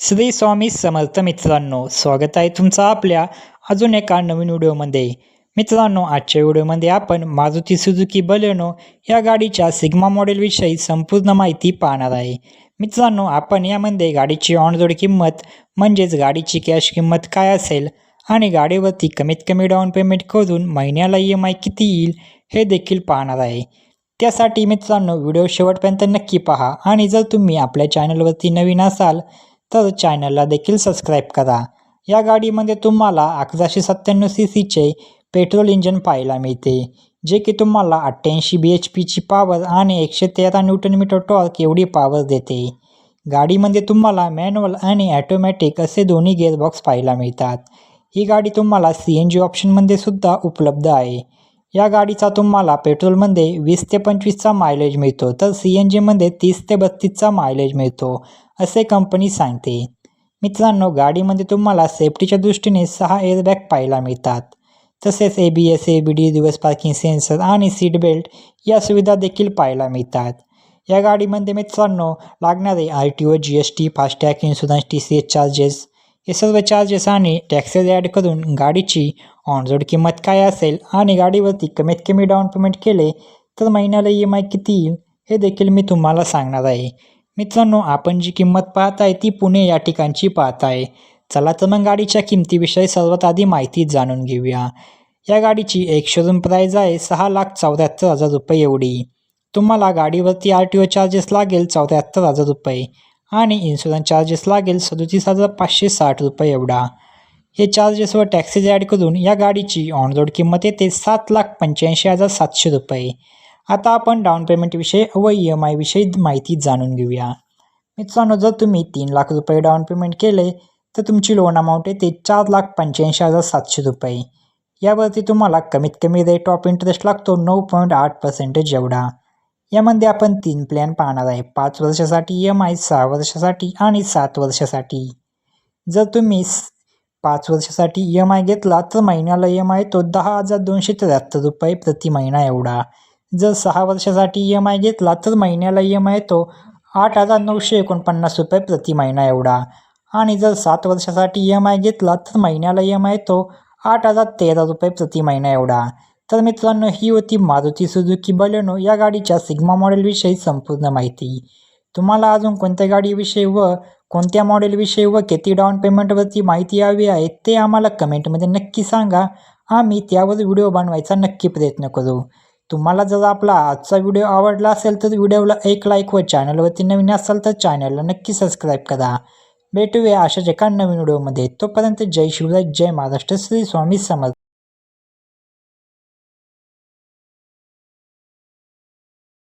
श्री स्वामी समर्थ मित्रांनो स्वागत आहे तुमचं आपल्या अजून एका नवीन व्हिडिओमध्ये. मित्रांनो आजच्या व्हिडिओमध्ये आपण मारुती सुझुकी बलेनो या गाडीच्या सिग्मा मॉडेलविषयी संपूर्ण माहिती पाहणार आहे. मित्रांनो आपण यामध्ये गाडीची ऑनरोड किंमत म्हणजेच गाडीची कॅश किंमत काय असेल आणि गाडीवरती कमीत कमी डाऊन पेमेंट करून महिन्याला ई एम आय किती येईल हे देखील पाहणार आहे. त्यासाठी मित्रांनो व्हिडिओ शेवटपर्यंत नक्की पहा आणि जर तुम्ही आपल्या चॅनलवरती नवीन असाल तर चॅनलला देखील सबस्क्राईब करा. या गाडीमध्ये तुम्हाला अकराशे सत्त्याण्णव सी सीचे पेट्रोल इंजन पाहायला मिळते जे की तुम्हाला अठ्ठ्याऐंशी बी एच पीची पॉवर आणि एकशे तेरा न्यूटन मीटर टॉर्क एवढी पॉवर देते. गाडीमध्ये तुम्हाला मॅन्युअल आणि ॲटोमॅटिक असे दोन्ही गेअरबॉक्स पाहायला मिळतात. ही गाडी तुम्हाला सी एन जी ऑप्शनमध्ये सुद्धा उपलब्ध आहे. या गाडीचा तुम्हाला पेट्रोलमध्ये वीस ते पंचवीसचा मायलेज मिळतो तर सी एन जीमध्ये तीस ते बत्तीसचा मायलेज मिळतो असे कंपनी सांगते. मित्रांनो गाडीमध्ये तुम्हाला सेफ्टीच्या दृष्टीने सहा एअरबॅग पाहायला मिळतात. तसेच A B S A B D दिवस पार्किंग सेन्सर आणि सीट बेल्ट या सुविधा देखील पाहायला मिळतात. या गाडीमध्ये मित्रांनो लागणारे R T O G S T FASTag insurance T C H charges हे सर्व चार्जेस आणि टॅक्सेस ॲड करून गाडीची ऑनरोड किंमत काय असेल आणि गाडीवरती कमीत कमी डाऊन पेमेंट केले तर महिन्याला ई एम आय किती येईल हे देखील मी तुम्हाला सांगणार आहे. मित्रांनो आपण जी किंमत पाहत आहे ती पुणे या ठिकाणची पाहत आहे चला तर मग गाडीच्या किमतीविषयी सर्वात आधी माहिती जाणून घेऊया. या गाडीची एक शोरूम प्राईज आहे सहा लाख चौऱ्याहत्तर हजार रुपये एवढी. तुम्हाला गाडीवरती आर टी ओ चार्जेस लागेल चौऱ्याहत्तर हजार रुपये. आणि इन्शुरन्स चार्जेस लागेल सदोतीस हजार पाचशे साठ रुपये एवढा. हे चार्जेस व टॅक्सेस ॲड करून या गाडीची ऑन रोड किंमत येते सात लाख पंच्याऐंशी हजार सातशे रुपये. आता आपण डाऊन पेमेंटविषयी व ई एम आयविषयी माहिती जाणून घेऊया. मित्रांनो जर तुम्ही तीन लाख रुपये डाऊन पेमेंट केले तर तुमची लोन अमाऊंट येते चार लाख पंच्याऐंशी हजार सातशे रुपये. यावरती तुम्हाला कमीत कमी रेट ऑफ इंटरेस्ट लागतो नऊ पॉईंट आठ पर्सेंटेज एवढा. यामध्ये आपण तीन प्लॅन पाहणार आहे. पाच वर्षासाठी एम आय सहा वर्षासाठी आणि सात वर्षासाठी. जर तुम्ही पाच वर्षासाठी ई एम आय घेतला तर महिन्याला ई एम आय तो दहा हजार दोनशे त्र्याहत्तर रुपये प्रति महिना एवढा. जर सहा वर्षासाठी ई एम आय घेतला तर महिन्याला ई एम आय तो आठ हजार नऊशे एकोणपन्नास रुपये प्रति महिना एवढा. आणि जर सात वर्षासाठी ई एम आय घेतला तर महिन्याला ई एम आय तो आठ हजार तेरा रुपये प्रति महिना एवढा. तर मित्रांनो ही होती मारुती सुझुकी बलेनो या गाडीच्या सिग्मा मॉडेलविषयी संपूर्ण माहिती. तुम्हाला अजून कोणत्या गाडीविषयी व कोणत्या मॉडेलविषयी व किती डाऊन पेमेंटवरती माहिती हवी आहे ते आम्हाला कमेंटमध्ये नक्की सांगा. आम्ही त्यावर व्हिडिओ बनवायचा नक्की प्रयत्न करू. तुम्हाला जर आपला आजचा व्हिडिओ आवडला असेल तर व्हिडिओला एक लाईक व चॅनलवरती नवीन असाल तर चॅनलला नक्की सबस्क्राईब करा. भेटूया अशाच एका नवीन व्हिडिओमध्ये तोपर्यंत जय शिवराय जय महाराष्ट्र श्री स्वामी समर्थ.